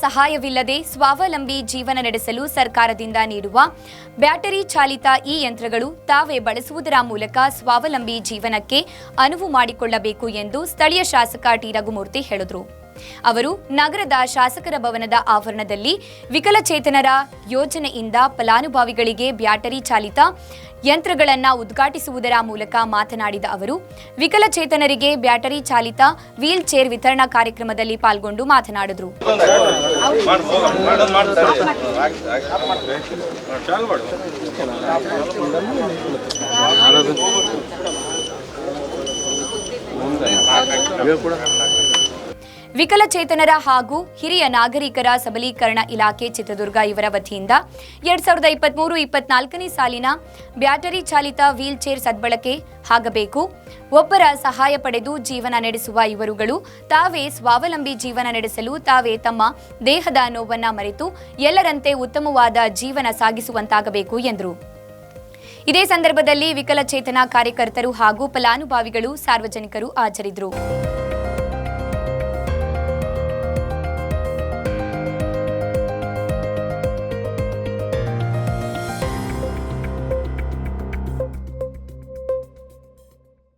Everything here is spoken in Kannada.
ಸಹಾಯವಿಲ್ಲದೆ ಸ್ವಾವಲಂಬಿ ಜೀವನ ನಡೆಸಲು ಸರ್ಕಾರದಿಂದ ನೀಡುವ ಬ್ಯಾಟರಿ ಚಾಲಿತ ಈ ಯಂತ್ರಗಳು ತಾವೇ ಬಳಸುವುದರ ಮೂಲಕ ಸ್ವಾವಲಂಬಿ ಜೀವನಕ್ಕೆ ಅನುವು ಮಾಡಿಕೊಳ್ಳಬೇಕು ಎಂದು ಸ್ಥಳೀಯ ಶಾಸಕ ಟಿ. ರಘುಮೂರ್ತಿ ಹೇಳಿದರು. ಅವರು ನಗರದ ಶಾಸಕರ ಭವನದ ಆವರಣದಲ್ಲಿ ವಿಕಲಚೇತನರ ಯೋಜನೆಯಿಂದ ಫಲಾನುಭವಿಗಳಿಗೆ ಬ್ಯಾಟರಿ ಚಾಲಿತ ಯಂತ್ರಗಳನ್ನು ಉದ್ಘಾಟಿಸುವುದರ ಮೂಲಕ ಮಾತನಾಡಿದ ಅವರು, ವಿಕಲಚೇತನರಿಗೆ ಬ್ಯಾಟರಿ ಚಾಲಿತ ವೀಲ್ ಚೇರ್ ವಿತರಣಾ ಕಾರ್ಯಕ್ರಮದಲ್ಲಿ ಪಾಲ್ಗೊಂಡು ಮಾತನಾಡಿದರು. ವಿಕಲಚೇತನರ ಹಾಗೂ ಹಿರಿಯ ನಾಗರಿಕರ ಸಬಲೀಕರಣ ಇಲಾಖೆ ಚಿತ್ರದುರ್ಗ ಇವರ ವತಿಯಿಂದ ಎರಡ್ ಸಾವಿರದ ಇಪ್ಪತ್ಮೂರು ಇಪ್ಪತ್ನಾಲ್ಕನೇ ಸಾಲಿನ ಬ್ಯಾಟರಿ ಚಾಲಿತ ವೀಲ್ ಚೇರ್ ಸದ್ಬಳಕೆ ಆಗಬೇಕು. ಒಬ್ಬರ ಸಹಾಯ ಪಡೆದು ಜೀವನ ನಡೆಸುವ ಇವರುಗಳು ತಾವೇ ಸ್ವಾವಲಂಬಿ ಜೀವನ ನಡೆಸಲು ತಾವೇ ತಮ್ಮ ದೇಹದ ನೋವನ್ನ ಮರೆತು ಎಲ್ಲರಂತೆ ಉತ್ತಮವಾದ ಜೀವನ ಸಾಗಿಸುವಂತಾಗಬೇಕು ಎಂದರು. ಇದೇ ಸಂದರ್ಭದಲ್ಲಿ ವಿಕಲಚೇತನ ಕಾರ್ಯಕರ್ತರು ಹಾಗೂ ಫಲಾನುಭವಿಗಳು ಸಾರ್ವಜನಿಕರು ಹಾಜರಿದ್ದರು.